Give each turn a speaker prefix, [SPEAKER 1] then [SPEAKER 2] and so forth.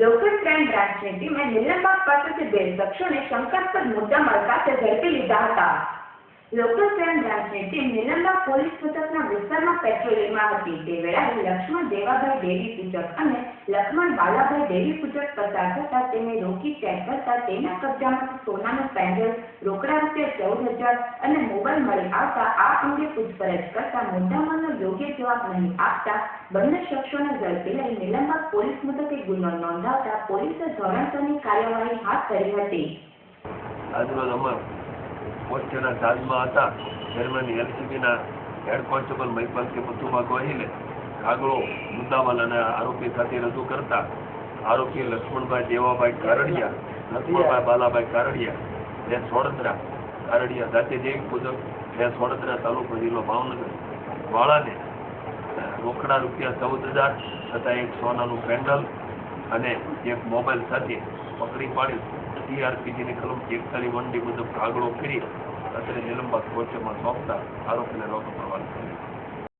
[SPEAKER 1] Local crime બ્રાન્ચની ટીમે નીલમબાગ પાસેથી બે શખ્સોને શંકાસ્પદ મુદ્દામાલ સાથે ઝડપી લીધા હતા. અને લક્ષ્મણ મળી આવતા આ અંગે પૂછપરછ કરતા મુદ્દામાલનો યોગ્ય જવાબ નહીં આપતા બંને શખ્સોને ઝડપી પોલીસ મથકે ગુનો નોંધાવતા પોલીસે ધોરણસરની કાર્યવાહી હાથ ધરી હતી.
[SPEAKER 2] પોસ્ટના ચાર્જમાં હતા. જર્મની એલસીબીના હેડ કોન્સ્ટેબલ મહિપાલ કે ગોહિલે કાગળો મુદ્દામાલ અને આરોપી સાથે રજૂ કરતા આરોપી લક્ષ્મણભાઈ દેવાભાઈ કારડિયા, લક્ષ્મણભાઈ બાલાભાઈ કારડિયા બે સોડદરા કારડિયા જાતે દેવી પૂજક બે વડોદરા તાલુકો જિલ્લો ભાવનગર. વાળાને રોકડા રૂપિયા ચૌદ હજાર તથા એક સોનાનું પેન્ડલ અને એક મોબાઈલ સાથે પકડી પાડી સીઆરપીસીની કલમ એકતાલીસ વનડી મુજબ કાગળો કરી અત્રે નિલંબા કોચમાં સોંપતા આરોપીને રોક પ્રવાસ કર્યો